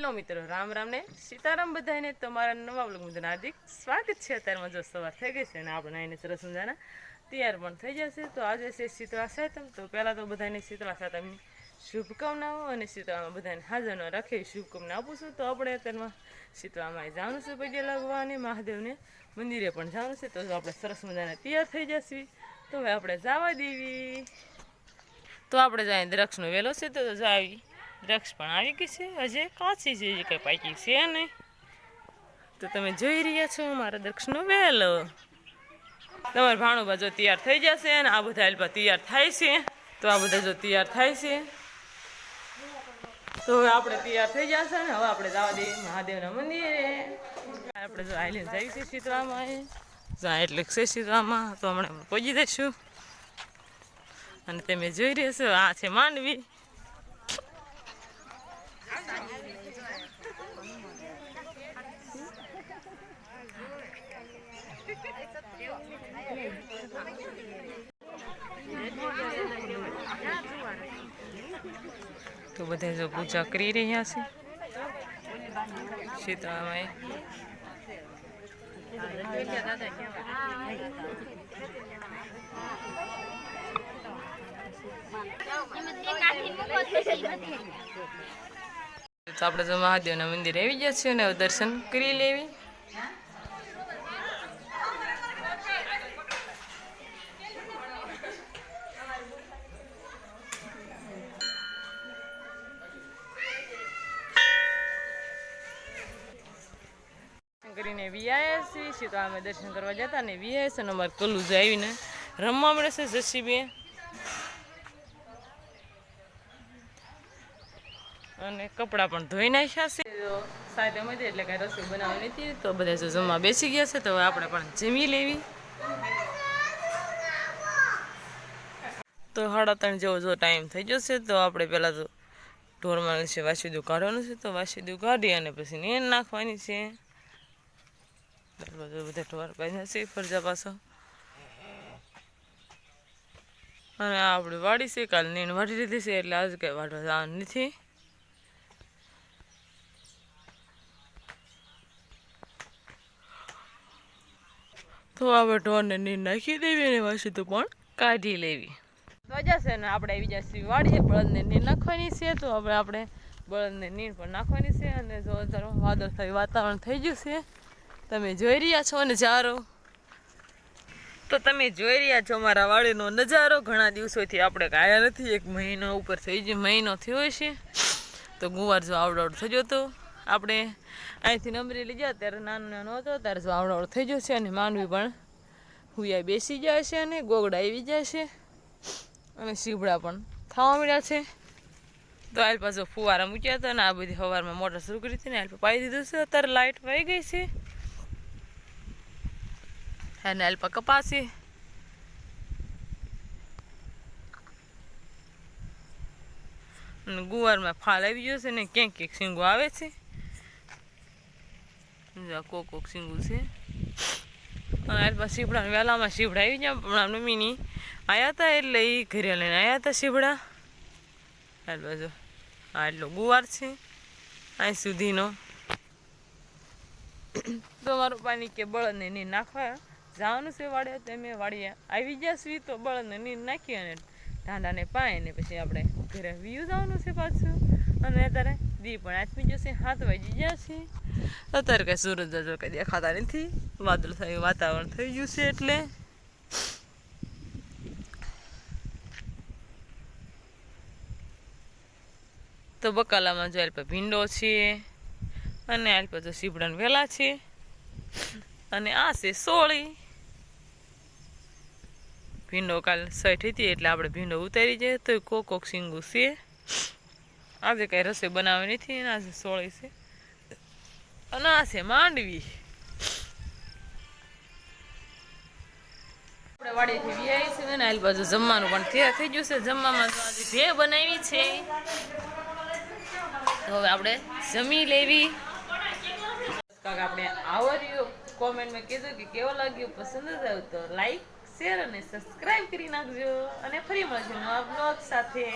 Hello મિત્રો, રામ રામ ને સીતારામ બધાને તમારા નવા બ્લોગ મુજબ હાર્દિક સ્વાગત છે. અત્યારમાં જો સવાર થઈ ગઈ છે અને આપણે એને સરસ મજાના તૈયાર પણ થઈ જશે તો આજે છે શીતળા સાતમ. તો પહેલાં તો બધાને શીતળા સાતમની શુભકામનાઓ અને શીતળામાં બધાને હાજરમાં રાખી શુભકામના આપું છું. તો આપણે અત્યારમાં શીતળામાં જવાનું છે પગે લાગવા અને મહાદેવને મંદિરે પણ જવાનું છે. તો આપણે સરસ મજાના તૈયાર થઈ જશે તો હવે આપણે જવા દેવી. તો આપણે જાય દ્રક્ષનો વેલો છે. તો જો આવી દ્રક્ષ પણ આવી ગઈ છે. હજી કાચી છે, હજી કંઈ પાકી છે નહીં. તો તમે જોઈ રહ્યા છો મારા દ્રક્ષનો વહેલો તમારે ભાણું બાજુ તૈયાર થઈ જશે અને આ બધા અલ્પા તૈયાર થાય છે. તો આ બધા જો તૈયાર થાય છે. તો હવે આપણે તૈયાર થઈ જશે ને હવે આપણે જવા દઈએ મહાદેવના મંદિરે. આપણે જો આઈલેન્ડ જઈ છીએ શીતળામાં. જ્યાં એટલે છે શીતળામાં, તો હમણાં પહોંચી દઈશું અને તમે જોઈ રહ્યા છો, આ છે માંડવી. તો બધા જો પૂજા કરી રહ્યા છે. શીતળામાં તો આપણે તો મહાદેવના મંદિરે આવી ગયા છીએ અને દર્શન કરી લેવી. કરીને વીઆઈએસ છે તો અમે દર્શન કરવા જતા ને વીઆઈએસ અને અમારે કલ્લું જ આવીને રમવા મળે છે જસીબે અને કપડાં પણ ધોઈ નાખ્યા છે. સાથે મજા એટલે કાંઈ રસોઈ બનાવવાની નથી, તો બધા જો જમવા બેસી ગયા છે, તો આપણે પણ જમી લેવી. તો સાડા ત્રણ જેવો જો ટાઈમ થઈ જશે તો આપણે પહેલાં તો ઢોરમાં છે, વાસીદું કાઢવાનું છે, તો વાસીદું કાઢી અને પછી નીણ નાખવાની છે. બધા ઢોર પાછા છે, ફરજા પાછો. અને આપણે વાડી છે, કાલે નીણ વાડી લીધી છે, એટલે આજે કંઈ વાટવા જવાનું નથી. તો આપણે ઢોરને નીર નાખી દેવી અને વાસી તો પણ કાઢી લેવી. તો જશે ને આપણે આવી જશે વાડીએ, બળદને નીર નાખવાની છે, તો હવે આપણે બળદને નીર પણ નાખવાની છે અને જો અત્યારે વાદળ થઈ વાતાવરણ થઈ ગયું છે. તમે જોઈ રહ્યા છો નજારો. તો તમે જોઈ રહ્યા છો મારા વાડીનો નજારો. ઘણા દિવસોથી આપણે કાયા નથી, એક મહિનો ઉપર થઈ ગયો, મહિનો થયો છે. તો ગુવાર જો આવડો થયો હતો આપણે અહીંથી લઈ ગયા ત્યારે નાનો નાનો હતો ત્યારે જો આવડો થઈ જશે અને માનવી પણ હુયા બેસી જાય છે અને ગોગડા આવી જાય છે. અને સીબડા પણ થવા મળ્યા છે. તો આલ પાછો ફુવારા મૂક્યા હતા ને આ બધી સવારમાં મોટર શરૂ કરી હતી ને આલ પાઈ દીધું છે. અત્યારે લાઇટ વહી ગઈ છે. અને આલ કપાસી અને ગુવારમાં ફાલ આવી ગયો છે ને ક્યાંક ક્યાંક શીંગો આવે છે. જો કોક કોક શીંગું છે. અને પાસે શીપડા વહેલામાં શીપડા આવી ગયા, હમણાં મમ્મીની. આવ્યા હતા એટલે એ ઘરે લઈને આવ્યા હતા શીપડા હાલ બાજુ. આ એટલો ગુવાર છે અહીં સુધીનો. તો મારું પાણી કે બળદને નીર નાખવા જવાનું છે વાડે, તો મેં વાડીએ આવી ગયા છીએ, તો બળદને નીર નાખી અને ઢાંડાને પાય ને પછી આપણે ઘરે વ્યૂ જવાનું છે પાછું. અને અત્યારે દી પણ આથમી જશે હાથ વાગી ગયા છે. અત્યારે કઈ સૂરજ જો કઈ દેખાતા નથી. વાદળ થયું, વાતાવરણ થઈ ગયું છે એટલે. તો બકાલામાં જો અલ્પ ભીંડો છે અને અલ્પ જો સીબડન વેલા છે. અને આ છે સોળી. ભીંડો કાલ સઠ હતી એટલે આપણે ભીંડો ઉતારી જાય તો કોક કોક સિંગુ છે. આજે કઈ રસોઈ બનાવી નથી, અને આજે સોળી છે. અને આ છે માંડવી. ને તો આપણે જમી લેવી. કાકા, આપણે આવો રહ્યો કોમેન્ટમાં કીધું કે કેવો લાગ્યો? પસંદ જ આવ્યું લાઈક શેર અને સબસ્ક્રાઇબ કરી નાખજો. અને ફરી મળજો નવા સાથે.